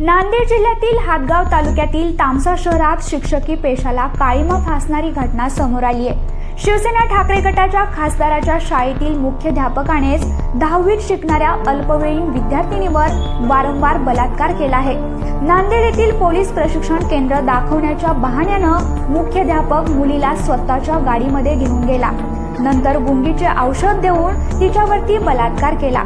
नांदेड जिल्ह्यातील हातगाव तालुक्यातील तामसा शहरात शिक्षकी पेशाला काळीमा फासणारी घटना समोर आली आहे. शिवसेना ठाकरे गटाच्या खासदाराच्या शाळेतील मुख्याध्यापकानेच दहावीत शिकणाऱ्या अल्पवयीन विद्यार्थिनीवर वारंवार बलात्कार केला आहे. नांदेड येथील पोलीस प्रशिक्षण केंद्र दाखवण्याच्या बहाण्यानं मुख्याध्यापक मुलीला स्वतःच्या गाडीमध्ये घेऊन गेला. नंतर गुंगीचे औषध देऊन तिच्यावरती बलात्कार केला.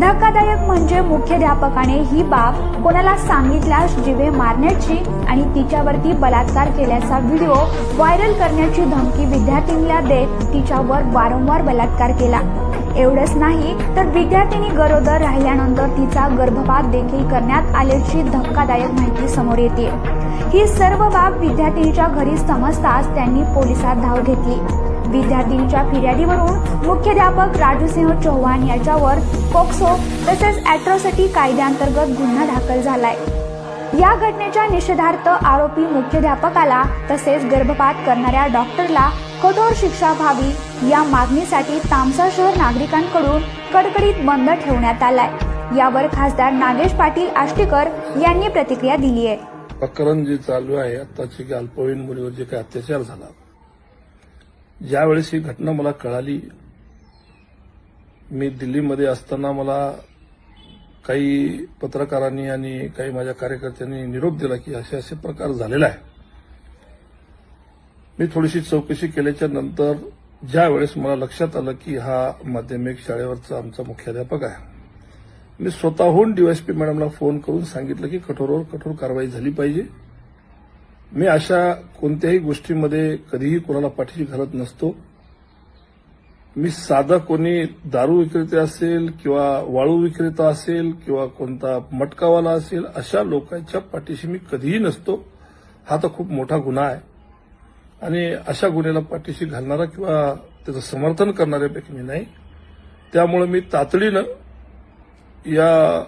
धक्कादायक म्हणजे मुख्याध्यापकाने ही बाब कोणाला सांगितल्यास जिवे मारण्याची आणि तिच्यावरती बलात्कार केल्याचा व्हिडिओ व्हायरल करण्याची धमकी विद्यार्थिनीला देत तिच्यावर वारंवार बलात्कार केला. एवढंच नाही तर विद्यार्थिनी गरोदर राहिल्यानंतर तिचा गर्भपात देखील करण्यात आल्याची धक्कादायक माहिती समोर येते. ही सर्व बाब विद्यार्थिनीच्या घरी समजताच त्यांनी पोलिसात धाव घेतली. विद्यार्थिनीच्या फिर्यादीवरून मुख्याध्यापक राजूसिंह चौहान याच्यावर पोक्सो तसेच अॅट्रॉसिटी कायद्याअंतर्गत गुन्हा दाखल झालाय. या घटनेच्या निषेधार्थ आरोपी मुख्याध्यापकाला तसेच गर्भपात करणाऱ्या डॉक्टरला कठोर शिक्षा व्हावी या मागणीसाठी तामसा शहर नागरिकांकडून कडकडीत बंद ठेवण्यात आलाय. यावर खासदार नागेश पाटील आष्टीकर यांनी प्रतिक्रिया दिली आहे. प्रकरण जे चालू आहे आताची की अल्पवयीन मुलीवर जे काही अत्याचार झाला ज्यावेळेस ही घटना मला कळाली मी दिल्लीमध्ये असताना मला काही पत्रकारांनी आणि काही माझ्या कार्यकर्त्यांनी निरोप दिला की असे असे प्रकार झालेला आहे मी थोडीशी चौकशी केल्याच्यानंतर ज्या वेळेस मला लक्षात आलं की हा माध्यमिक शाळेवरचा आमचा मुख्याध्यापक आहे मी स्वतःहून डीवायसपी मॅडमला फोन करून सांगितलं की कठोरवर कठोर कारवाई झाली पाहिजे. मी अशा कोणत्याही गोष्टीमध्ये कधीही कोणाला पाठीशी घालत नसतो. मी साधा कोणी दारू विक्रेते असेल किंवा वाळू विक्रेता असेल किंवा कोणता मटकावाला असेल अशा लोकांच्या पाठीशी मी कधीही नसतो. हा तर खूप मोठा गुन्हा आहे. आणि अशा गुन्ह्याला पाठीशी घालणारा किंवा त्याचं समर्थन करणाऱ्यापैकी मी नाही. त्यामुळे मी तातडीनं या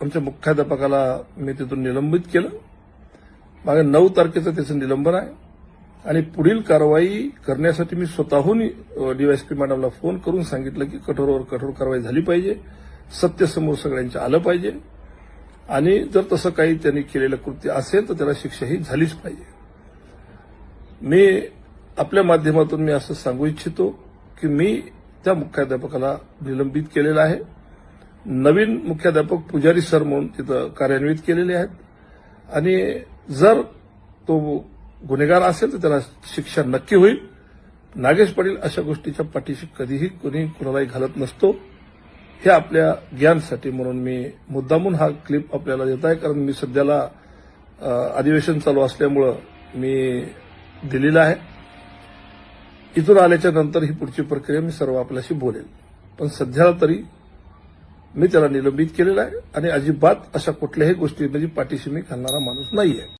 आमच्या मुख्याध्यापकाला मी तिथून निलंबित केलं. मागे नऊ तारखेचं त्याचं निलंबन आहे. आणि पुढील कारवाई करण्यासाठी मी स्वतःहून डीवायसपी मॅडमला फोन करून सांगितलं की कठोरवर कठोर कारवाई झाली पाहिजे सत्य समोर सगळ्यांच्या आलं पाहिजे. आणि जर तसं काही त्यांनी केलेलं कृत्य असेल तर त्याला शिक्षाही झालीच पाहिजे. मी आपल्या माध्यमातून मी असं सांगू इच्छितो की मी त्या मुख्याध्यापकाला निलंबित केलेलं आहे. नवीन मुख्याध्यापक पुजारी सर म्हणून तिथं कार्यान्वित केलेले आहेत. आणि जर तो गुन्हेगार असेल तर त्याला शिक्षा नक्की होईल. नागेश पाटील अशा गोष्टीच्या पाठीशी कधीही कोणी कुणालाही घालत नसतो. हे आपल्या ज्ञानसाठी म्हणून मी मुद्दामून हा क्लिप आपल्याला देत आहे. कारण मी सध्याला अधिवेशन चालू असल्यामुळं मी दिलेलं आहे. इथून आल्याच्यानंतर ही पुढची प्रक्रिया मी सर्व आपल्याशी बोलेल. पण सध्याला तरी मी त्याला निलंबित केलेलं आहे. आणि अजिबात अशा कुठल्याही गोष्टी म्हणजे पाठीशी मी घालणारा माणूस नाहीये.